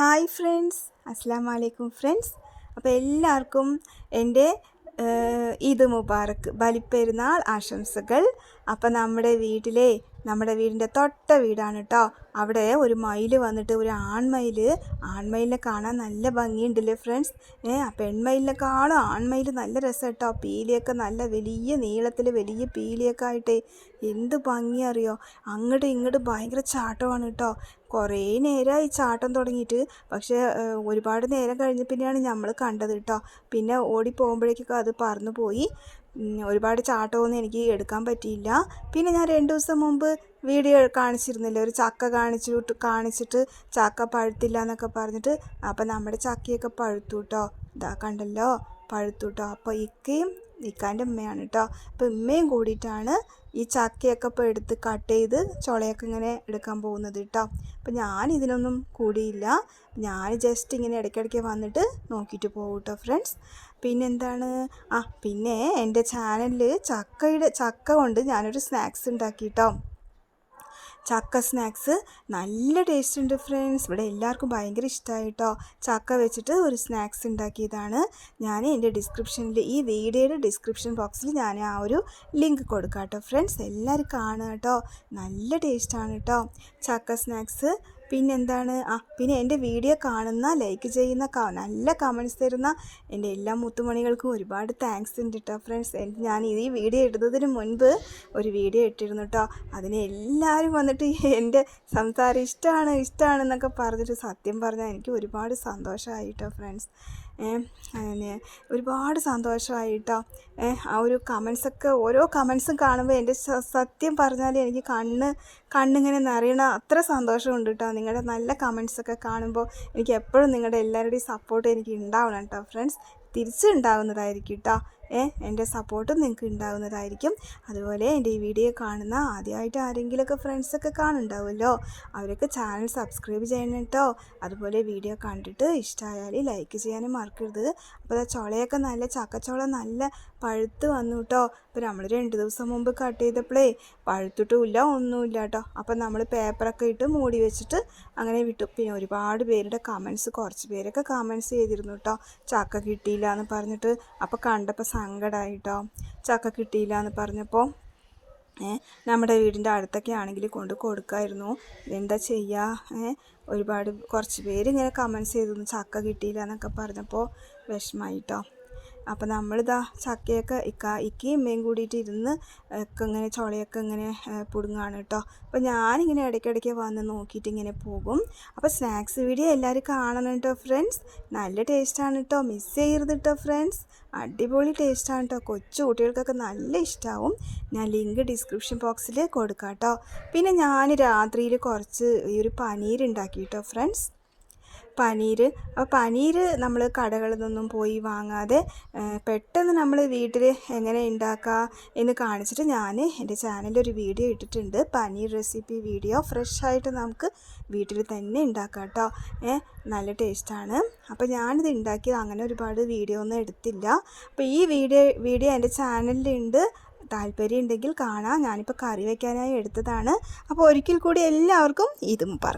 Hi friends. അസ്സാം വലൈക്കും friends. അപ്പോൾ എല്ലാവർക്കും എന്റെ ഈദ് മുബാറക്ക് ബലിപ്പെരുന്നാൾ ആശംസകൾ. അപ്പോൾ നമ്മുടെ വീട്ടിലെ നമ്മുടെ വീടിന്റെ തൊട്ട വീടാണ് കേട്ടോ അവിടെ ഒരു മയിൽ വന്നിട്ട് ഒരു ആൺമയിൽ. ആൺമയിലിനെ കാണാൻ നല്ല ഭംഗിയുണ്ടല്ലേ ഫ്രണ്ട്സ്? ഏ ആ പെൺമയിലിനെക്കാളും ആൺമയിൽ നല്ല രസം കേട്ടോ പീലിയൊക്കെ നല്ല വലിയ നീളത്തിൽ വലിയ പീലിയൊക്കെ ആയിട്ട്. എന്ത് ഭംഗി അറിയോ? അങ്ങോട്ടും ഇങ്ങോട്ടും ഭയങ്കര ചാട്ടമാണ് കേട്ടോ കുറേ നേരമായി ചാട്ടം തുടങ്ങിയിട്ട് പക്ഷേ ഒരുപാട് നേരം കഴിഞ്ഞ പിന്നെയാണ് നമ്മൾ കണ്ടത് കേട്ടോ പിന്നെ ഓടി പോകുമ്പോഴേക്കൊക്കെ അത് പറന്നു പോയി. ഒരുപാട് ചാട്ടമൊന്നും എനിക്ക് എടുക്കാൻ പറ്റിയില്ല. പിന്നെ ഞാൻ രണ്ട് ദിവസം മുമ്പ് വീഡിയോ കാണിച്ചിരുന്നില്ല ഒരു ചക്ക കാണിച്ചിട്ട് കാണിച്ചിട്ട് ചക്ക പഴുത്തില്ല എന്നൊക്കെ പറഞ്ഞിട്ട്. അപ്പം നമ്മുടെ ചക്കയൊക്കെ പഴുത്തു കേട്ടോ ഇതാ കണ്ടല്ലോ പഴുത്തു കേട്ടോ അപ്പോൾ ഇക്കയും ഇക്കാന്റെ ഉമ്മയാണ് കേട്ടോ അപ്പോൾ ഉമ്മയും കൂടിയിട്ടാണ് ഈ ചക്കയൊക്കെ ഇപ്പോൾ എടുത്ത് കട്ട് ചെയ്ത് ചുളയൊക്കെ ഇങ്ങനെ എടുക്കാൻ പോകുന്നത് കേട്ടോ അപ്പോൾ ഞാൻ ഇതിനൊന്നും കൂടിയില്ല. ഞാൻ ജസ്റ്റ് ഇങ്ങനെ ഇടയ്ക്കിടയ്ക്ക് വന്നിട്ട് നോക്കിയിട്ട് പോകും കേട്ടോ ഫ്രണ്ട്സ് പിന്നെ എന്താണ് ആ പിന്നെ എന്റെ ചാനലിൽ ചക്കയുടെ ചക്ക കൊണ്ട് ഞാനൊരു സ്നാക്സ് ഉണ്ടാക്കി കേട്ടോ ചക്ക സ്നാക്സ്. നല്ല ടേസ്റ്റ് ഉണ്ട് ഫ്രണ്ട്സ് ഇവിടെ എല്ലാവർക്കും ഭയങ്കര ഇഷ്ടമായിട്ടോ ചക്ക വെച്ചിട്ട് ഒരു സ്നാക്സ് ഉണ്ടാക്കിയതാണ്. ഞാൻ എന്റെ ഡിസ്ക്രിപ്ഷനിൽ ഈ വീഡിയോയുടെ ഡിസ്ക്രിപ്ഷൻ ബോക്സിൽ ഞാൻ ആ ഒരു ലിങ്ക് കൊടുക്കാം കേട്ടോ ഫ്രണ്ട്സ് എല്ലാവരും കാണുക കേട്ടോ നല്ല ടേസ്റ്റാണ് കേട്ടോ ചക്ക സ്നാക്സ്. പിന്നെന്താണ്? ആ പിന്നെ എന്റെ വീഡിയോ കാണുന്ന ലൈക്ക് ചെയ്യുന്ന നല്ല കമൻസ് തരുന്ന എന്റെ എല്ലാ മുത്തുമണികൾക്കും ഒരുപാട് താങ്ക്സ് ഉണ്ട് കേട്ടോ ഫ്രണ്ട്സ് ഞാൻ ഈ വീഡിയോ ഇടുന്നതിന് മുൻപ് ഒരു വീഡിയോ ഇട്ടിരുന്നു കേട്ടോ അതിന് എല്ലാവരും വന്നിട്ട് എന്റെ സംസാരം ഇഷ്ടമാണ് ഇഷ്ടമാണെന്നൊക്കെ പറഞ്ഞിട്ട് സത്യം പറഞ്ഞാൽ എനിക്ക് ഒരുപാട് സന്തോഷമായി കേട്ടോ ഫ്രണ്ട്സ് ഒരുപാട് സന്തോഷമായിട്ടോ. ആ ഒരു കമൻസൊക്കെ ഓരോ കമൻസും കാണുമ്പോൾ എന്റെ സത്യം പറഞ്ഞാൽ എനിക്ക് കണ്ണ് കണ്ണിങ്ങനെ നിറയണ അത്ര സന്തോഷമുണ്ട് കേട്ടോ നിങ്ങളുടെ നല്ല കമൻസൊക്കെ കാണുമ്പോൾ എനിക്ക് എപ്പോഴും നിങ്ങളുടെ എല്ലാവരുടെയും സപ്പോർട്ട് എനിക്ക് ഉണ്ടാവണം കേട്ടോ ഫ്രണ്ട്സ് തിരിച്ചുണ്ടാവുന്നതായിരിക്കും കേട്ടോ എന്റെ സപ്പോർട്ടും നിങ്ങൾക്ക് ഉണ്ടാകുന്നതായിരിക്കും അതുപോലെ എന്റെ ഈ വീഡിയോ കാണുന്ന ആദ്യമായിട്ട് ആരെങ്കിലുമൊക്കെ ഫ്രണ്ട്സൊക്കെ കാണുന്നുണ്ടാവുമല്ലോ അവരൊക്കെ ചാനൽ സബ്സ്ക്രൈബ് ചെയ്യണം കേട്ടോ അതുപോലെ വീഡിയോ കണ്ടിട്ട് ഇഷ്ടമായാൽ ലൈക്ക് ചെയ്യാനും മറക്കരുത്. അപ്പോൾ ചുളയൊക്കെ നല്ല ചക്കച്ചോള നല്ല പഴുത്ത് വന്നു കേട്ടോ അപ്പോൾ നമ്മൾ രണ്ട് ദിവസം മുമ്പ് കട്ട് ചെയ്തപ്പോഴേ പഴുത്തിട്ടുമില്ല ഒന്നുമില്ല കേട്ടോ അപ്പം നമ്മൾ പേപ്പറൊക്കെ ഇട്ട് മൂടി വെച്ചിട്ട് അങ്ങനെ വിട്ടു. പിന്നെ ഒരുപാട് പേരുടെ കമൻസ് കുറച്ച് പേരൊക്കെ കമൻസ് ചെയ്തിരുന്നു കേട്ടോ ചക്ക കിട്ടിയില്ല എന്ന് പറഞ്ഞിട്ട്. അപ്പോൾ കണ്ടപ്പോൾ സങ്കടമായിട്ടോ ചക്ക കിട്ടിയില്ല എന്ന് പറഞ്ഞപ്പോൾ നമ്മുടെ വീടിന്റെ അടുത്തൊക്കെ ആണെങ്കിൽ കൊണ്ട് കൊടുക്കായിരുന്നു. എന്താ ചെയ്യുക ഒരുപാട് കുറച്ച് പേര് ഇങ്ങനെ കമൻസ് ചെയ്തു ചക്ക കിട്ടിയില്ല എന്നൊക്കെ പറഞ്ഞപ്പോൾ വിഷമമായിട്ടോ അപ്പോൾ നമ്മളിതാ ചക്കയൊക്കെ ഇക്ക ഇക്കയും അമ്മയും കൂടിയിട്ട് ഇരുന്ന് ഒക്കെ ഇങ്ങനെ ചുളയൊക്കെ ഇങ്ങനെ പുടുങ്ങാണ് കേട്ടോ അപ്പോൾ ഞാനിങ്ങനെ ഇടയ്ക്കിടയ്ക്ക് വന്ന് നോക്കിയിട്ട് ഇങ്ങനെ പോകും. അപ്പോൾ സ്നാക്സ് വീഡിയോ എല്ലാവരും കാണണം കേട്ടോ ഫ്രണ്ട്സ്. നല്ല ടേസ്റ്റാണ് കേട്ടോ മിസ് ചെയ്യരുത് കേട്ടോ ഫ്രണ്ട്സ്. അടിപൊളി ടേസ്റ്റാണ് കേട്ടോ കൊച്ചു കുട്ടികൾക്കൊക്കെ നല്ല ഇഷ്ടമാവും ഞാൻ ലിങ്ക് ഡിസ്ക്രിപ്ഷൻ ബോക്സിൽ കൊടുക്കാം കേട്ടോ പിന്നെ ഞാൻ രാത്രിയിൽ കുറച്ച് ഈ ഒരു പനീർ ഉണ്ടാക്കി കേട്ടോ ഫ്രണ്ട്സ്. പനീർ അപ്പോൾ പനീർ നമ്മൾ കടകളിൽ നിന്നൊന്നും പോയി വാങ്ങാതെ പെട്ടെന്ന് നമ്മൾ വീട്ടിൽ എങ്ങനെ ഉണ്ടാക്കുക എന്ന് കാണിച്ചിട്ട് ഞാൻ എന്റെ ചാനലിൽ ഒരു വീഡിയോ ഇട്ടിട്ടുണ്ട്. പനീർ റെസിപ്പി വീഡിയോ ഫ്രഷ് ആയിട്ട് നമുക്ക് വീട്ടിൽ തന്നെ ഉണ്ടാക്കാം കേട്ടോ നല്ല ടേസ്റ്റാണ് അപ്പോൾ ഞാനിത് ഉണ്ടാക്കിയത് അങ്ങനെ ഒരുപാട് വീഡിയോ ഒന്നും എടുത്തില്ല. അപ്പോൾ ഈ വീഡിയോ വീഡിയോ എന്റെ ചാനലിലുണ്ട് താല്പര്യം ഉണ്ടെങ്കിൽ കാണാം. ഞാനിപ്പോൾ കറി വയ്ക്കാനായി എടുത്തതാണ്. അപ്പോൾ ഒരിക്കൽ കൂടി എല്ലാവർക്കും ഇതും പറ